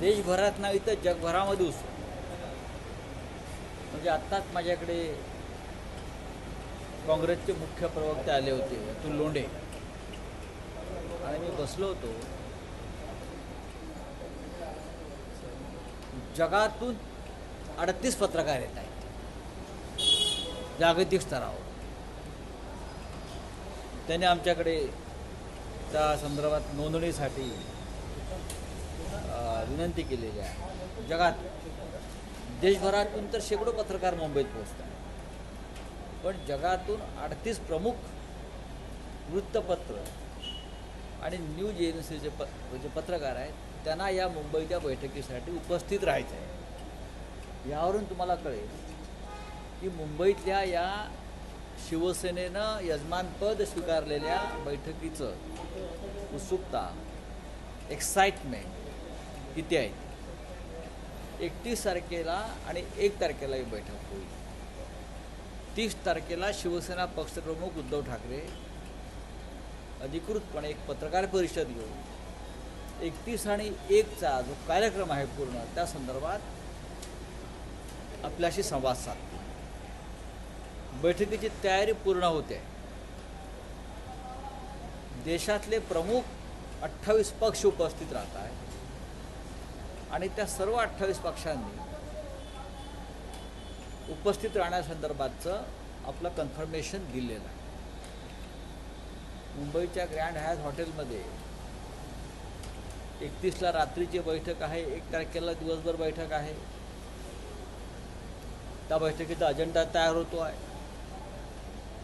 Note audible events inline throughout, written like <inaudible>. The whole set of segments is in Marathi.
देशभरात नाही तर जगभरामध्ये उसळ म्हणजे आत्ताच माझ्याकडे काँग्रेसचे मुख्य प्रवक्ते आले होते अतुल लोंढे. आणि मी बसलो होतो. जगातून अडतीस पत्रकार येत आहेत. जागतिक स्तरावर. त्याने आमच्याकडे त्या संदर्भात नोंदणीसाठी विनंती केलेली आहे. जगात देशभरातून तर शेकडो पत्रकार मुंबईत पोहोचतात. पण जगातून अडतीस प्रमुख वृत्तपत्र आणि न्यूज एजन्सीचे प जे पत्रकार आहेत त्यांना या मुंबईच्या बैठकीसाठी उपस्थित राहायचं आहे. यावरून तुम्हाला कळेल की मुंबईतल्या या शिवसेनेनं यजमानपद स्वीकारलेल्या बैठकीचं उत्सुकता एक्साइटमेंट किती आहे एकतीस तारखेला आणि एक तारखेला ही बैठक होईल. तीस तारखेला शिवसेना पक्षप्रमुख उद्धव ठाकरे अधिकृतपणे एक पत्रकार परिषद घेऊन एकतीस आणि एकचा जो कार्यक्रम आहे पूर्ण त्या संदर्भात आपल्याशी संवाद साधतो. बैठकीची तयारी पूर्ण होते. देशातले प्रमुख अठ्ठावीस पक्ष उपस्थित राहत आहेत. आणि त्या सर्व अठ्ठावीस पक्षांनी उपस्थित राहण्यासंदर्भातचं आपलं कन्फर्मेशन दिलेलं आहे. मुंबईच्या ग्रँड हॅज हॉटेलमध्ये एकतीसला रात्रीची बैठक आहे एक तारखेला दिवसभर बैठक आहे. त्या बैठकीचा अजेंडा तयार होतो आहे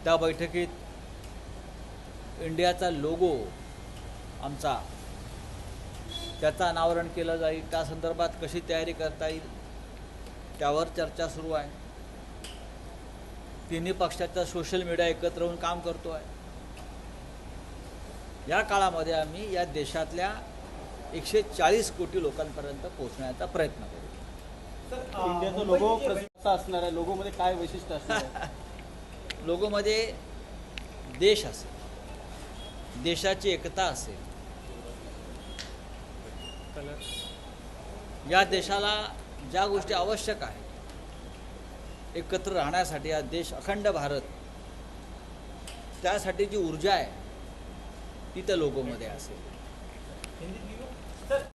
त्या बैठकीत इंडियाचा लोगो आमचा त्याचं अनावरण केलं जाईल त्या संदर्भात कशी तयारी करता येईल त्यावर चर्चा सुरू आहे. तिन्ही पक्षाचा सोशल मीडिया एकत्र येऊन काम करतो आहे या काळामध्ये आम्ही या देशातल्या एकशे चाळीस कोटी लोकांपर्यंत पोहोचण्याचा प्रयत्न करू. इंडियाचा लोगो प्रसिद्ध असणार आहे. लोगोमध्ये काय वैशिष्ट्य असणार आहे? <laughs> लोगोमध्ये देश असेल. देशाची एकता असेल. या देशाला ज्या गोष्टी आवश्यक आहेत एकत्र राहण्यासाठी हा देश अखंड भारत त्यासाठी जी ऊर्जा आहे ती त्या लोगोमध्ये असेल.